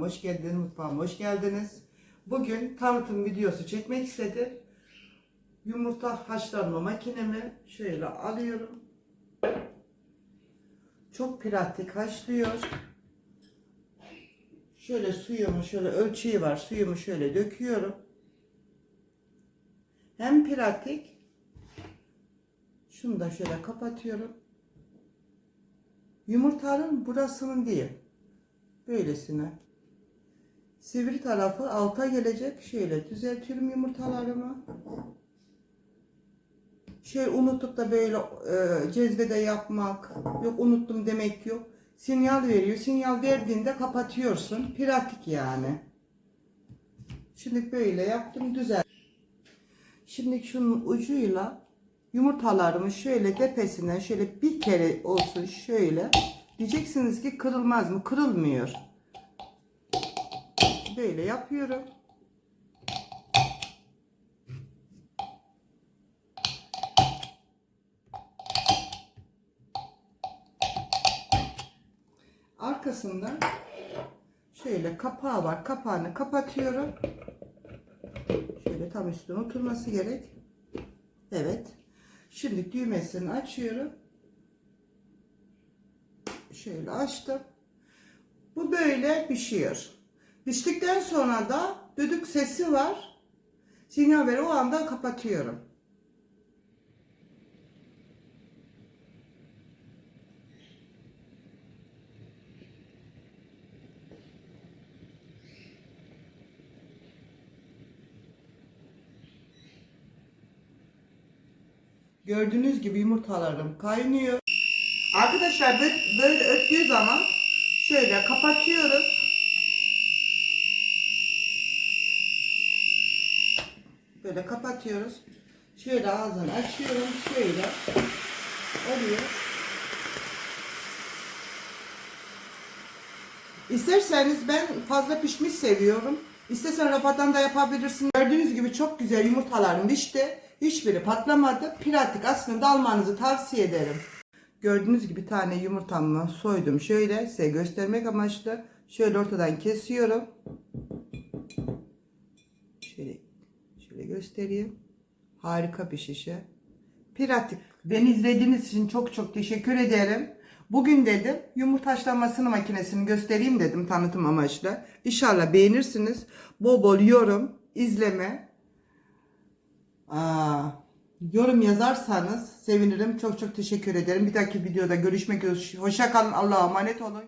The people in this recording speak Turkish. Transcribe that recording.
hoş geldiniz, mutfağıma hoş geldiniz. Bugün tanıtım videosu çekmek istedim. Yumurta haşlanma makinemi şöyle alıyorum. Çok pratik haşlıyor. Şöyle suyumu şöyle ölçeği var. Suyumu şöyle döküyorum. Hem pratik. Şunu da şöyle kapatıyorum. Yumurtanın burasının değil. Böylesine. Sivri tarafı alta gelecek. Şöyle düzeltiyorum yumurtalarımı. Şöyle unutup da böyle e, cezvede yapmak. Yok unuttum demek yok. Sinyal veriyor. Sinyal verdiğinde kapatıyorsun. Pratik yani. Şimdi böyle yaptım düzel. Şimdi şunun ucuyla yumurtalarımı şöyle tepesinden şöyle bir kere olsun şöyle. Diyeceksiniz ki kırılmaz mı? Kırılmıyor. Böyle yapıyorum. Arkasında şöyle kapağı var. Kapağını kapatıyorum. Şöyle tam üstüne oturması gerek. Evet. Şimdi düğmesini açıyorum. Şöyle açtım. Bu böyle pişiyor. Piştikten sonra da düdük sesi var. Sinyal veri o anda kapatıyorum. Gördüğünüz gibi yumurtalarım kaynıyor. Arkadaşlar böyle öttüğü zaman şöyle kapatıyoruz. Böyle kapatıyoruz. Şöyle ağzını açıyorum. Şöyle oluyor. İsterseniz ben fazla pişmiş seviyorum. İstersen rafadan da yapabilirsin. Gördüğünüz gibi çok güzel yumurtalarım pişti. Hiçbiri patlamadı. Pratik aslında almanızı tavsiye ederim. Gördüğünüz gibi tane yumurtamı soydum. Şöyle size göstermek amaçlı. Şöyle ortadan kesiyorum. Göstereyim. Harika bir şişe. Pratik. Beni izlediğiniz için çok çok teşekkür ederim. Bugün dedim yumurta haşlanmasını makinesini göstereyim dedim tanıtım amaçlı. İnşallah beğenirsiniz. Bol bol yorum, izleme. Aa, yorum yazarsanız sevinirim. Çok çok teşekkür ederim. Bir dahaki videoda görüşmek üzere. Hoşça kalın. Allah'a emanet olun.